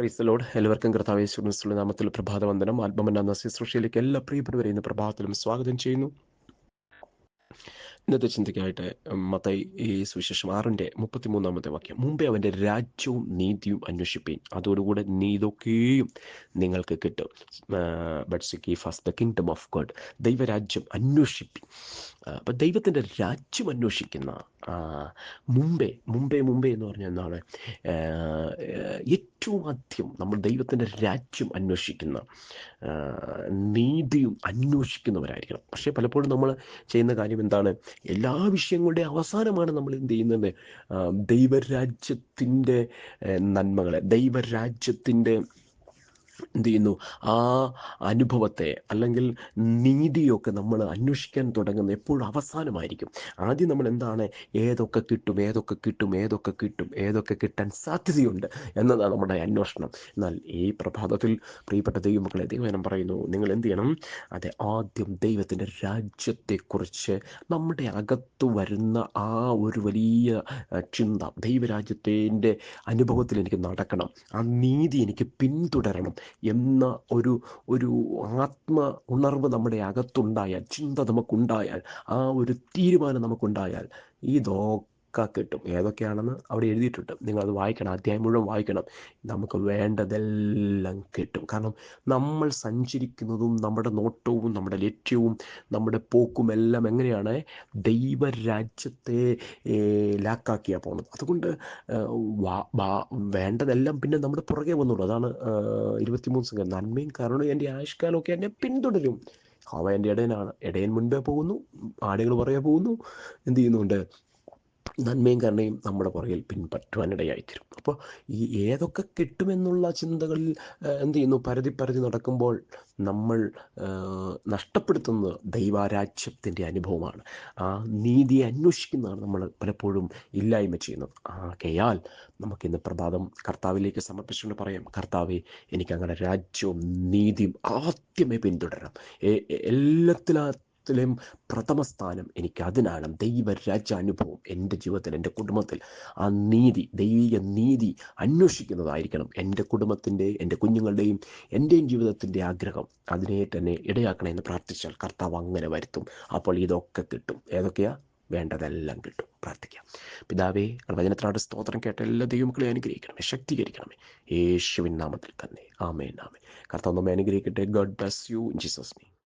Price load എല്ലാവർക്കും കർത്താവ് നാമത്തിൽ പ്രഭാതവന്ദനം. ആത്മമന്ന എന്ന ശുശ്രൂഷയിലേക്ക് എല്ലാ പ്രിയപ്പെട്ടവരെയും പ്രഭാതത്തിലും സ്വാഗതം ചെയ്യുന്നു. ഇന്നത്തെ ചിന്തയ്ക്കായിട്ട് മത്തായി ഈ സുവിശേഷം ആറിന്റെ മുപ്പത്തിമൂന്നാമത്തെ വാക്യം. മുമ്പേ അവന്റെ രാജ്യവും നീതിയും അന്വേഷിപ്പീൻ. അതോടുകൂടെ നീതൊക്കെയും നിങ്ങൾക്ക് കിട്ടും. But seek ye first the kingdom of God ദൈവരാജ്യം അന്വേഷിപ്പി അപ്പം ദൈവത്തിന്റെ രാജ്യം അന്വേഷിക്കുന്ന മുമ്പേ മുമ്പേ മുമ്പേ എന്ന് പറഞ്ഞാൽ എന്താണ്? ഏറ്റവും ആദ്യം നമ്മൾ ദൈവത്തിന്റെ രാജ്യം അന്വേഷിക്കുന്ന നീതിയും അന്വേഷിക്കുന്നവരായിരിക്കണം. പക്ഷേ പലപ്പോഴും നമ്മൾ ചെയ്യുന്ന കാര്യം എന്താണ്? എല്ലാ വിഷയങ്ങളുടെ അവസാനമാണ് നമ്മൾ എന്ത് ചെയ്യുന്നത്? ദൈവരാജ്യത്തിന്റെ നന്മകളെ ദൈവരാജ്യത്തിന്റെ എന്ത് ചെയ്യുന്നു. ആ അനുഭവത്തെ അല്ലെങ്കിൽ നീതിയൊക്കെ നമ്മൾ അന്വേഷിക്കാൻ തുടങ്ങുന്ന എപ്പോഴും അവസാനമായിരിക്കും. ആദ്യം നമ്മൾ എന്താണ്? ഏതൊക്കെ കിട്ടും ഏതൊക്കെ കിട്ടും ഏതൊക്കെ കിട്ടും ഏതൊക്കെ കിട്ടാൻ സാധ്യതയുണ്ട് എന്നതാണ് നമ്മുടെ അന്വേഷണം. എന്നാൽ ഈ പ്രഭാതത്തിൽ പ്രിയപ്പെട്ട ദൈവമക്കളെ ദൈവനം പറയുന്നു നിങ്ങൾ എന്ത് ചെയ്യണം? അതെ ആദ്യം ദൈവത്തിന്റെ രാജ്യത്തെക്കുറിച്ച് നമ്മുടെ അകത്ത് വരുന്ന ആ ഒരു വലിയ ചിന്ത ദൈവരാജ്യത്തിന്റെ അനുഭവത്തിൽ എനിക്ക് നടക്കണം. ആ നീതി എനിക്ക് പിന്തുടരണം. എന്ന ഒരു ഒരു ആത്മ ഉണർവ് നമ്മുടെ അകത്തുണ്ടായാൽ ചിന്ത നമുക്കുണ്ടായാൽ ആ ഒരു തീരുമാനം നമുക്കുണ്ടായാൽ ഇതൊക്കെ കിട്ടും. ഏതൊക്കെയാണെന്ന് അവിടെ എഴുതിയിട്ടുണ്ട്. നിങ്ങളത് വായിക്കണം. അധ്യായം മുഴുവൻ വായിക്കണം. നമുക്ക് വേണ്ടതെല്ലാം കിട്ടും. കാരണം നമ്മൾ സഞ്ചരിക്കുന്നതും നമ്മുടെ നോട്ടവും നമ്മുടെ ലക്ഷ്യവും നമ്മുടെ പോക്കും എല്ലാം എങ്ങനെയാണ് ദൈവരാജ്യത്തെ ഏ, ലാക്കാക്കിയാ പോകുന്നത്. അതുകൊണ്ട് വേണ്ടതെല്ലാം പിന്നെ നമ്മുടെ പുറകെ വന്നുള്ളൂ. അതാണ് ഇരുപത്തിമൂന്ന് സംഘം നന്മയും കാരണവും എന്റെ ആയുഷ്കാലമൊക്കെ എന്നെ പിന്തുടരും. അവ എന്റെ ഇടയനാണ്. ഇടയൻ മുൻപേ പോകുന്നു. ആടുകൾ പുറകെ പോകുന്നു. എന്ത് ചെയ്യുന്നുണ്ട്? നന്മയും കരുണയും നമ്മുടെ പുറകിൽ പിൻപറ്റുവാനിടയായിത്തീരും. അപ്പോൾ ഈ ഏതൊക്കെ കിട്ടുമെന്നുള്ള ചിന്തകളിൽ എന്ത് ചെയ്യുന്നു? പരതി പരതി നടക്കുമ്പോൾ നമ്മൾ നഷ്ടപ്പെടുത്തുന്നത് ദൈവാരാജ്യത്തിന്റെ അനുഭവമാണ്. ആ നീതിയെ അന്വേഷിക്കുന്നതാണ് നമ്മൾ പലപ്പോഴും ഇല്ലായ്മ ചെയ്യുന്നത്. ആകയാൽ നമുക്കിന്ന് പ്രഭാതം കർത്താവിലേക്ക് സമർപ്പിച്ചുകൊണ്ട് പറയാം കർത്താവെ എനിക്ക് അങ്ങനെ രാജ്യവും നീതിയും ആദ്യമേ പിന്തുടരണം. എ- പ്രഥമസ്ഥാനം പ്രഥമ സ്ഥാനം എനിക്ക് അതിനാണ്. ദൈവരാജ്യാനുഭവം എന്റെ ജീവിതത്തിൽ എന്റെ കുടുംബത്തിൽ. ആ നീതി ദൈവിക നീതി അന്വേഷിക്കുന്നതായിരിക്കണം. എന്റെ കുടുംബത്തിന്റെ എന്റെ കുഞ്ഞുങ്ങളുടെയും എന്റെയും ജീവിതത്തിന്റെ ആഗ്രഹം അതിനെ തന്നെ ഇടയാക്കണം എന്ന് പ്രാർത്ഥിച്ചാൽ കർത്താവ് അങ്ങനെ വരുത്തും. അപ്പോൾ ഇതൊക്കെ കിട്ടും. ഏതൊക്കെയാ? വേണ്ടതെല്ലാം കിട്ടും. പ്രാർത്ഥിക്കാം. പിതാവേ വചനത്തിനാട് സ്തോത്രം കേട്ട എല്ലാ ദൈവമക്കളെ അനുഗ്രഹിക്കണമേ ശക്തീകരിക്കണമേ. യേശുവിൻ നാമത്തിൽ തന്നെ. ആമേൻ ആമേ കർത്താവ് നമ്മെ അനുഗ്രഹിക്കട്ടെ. God bless you Jesus name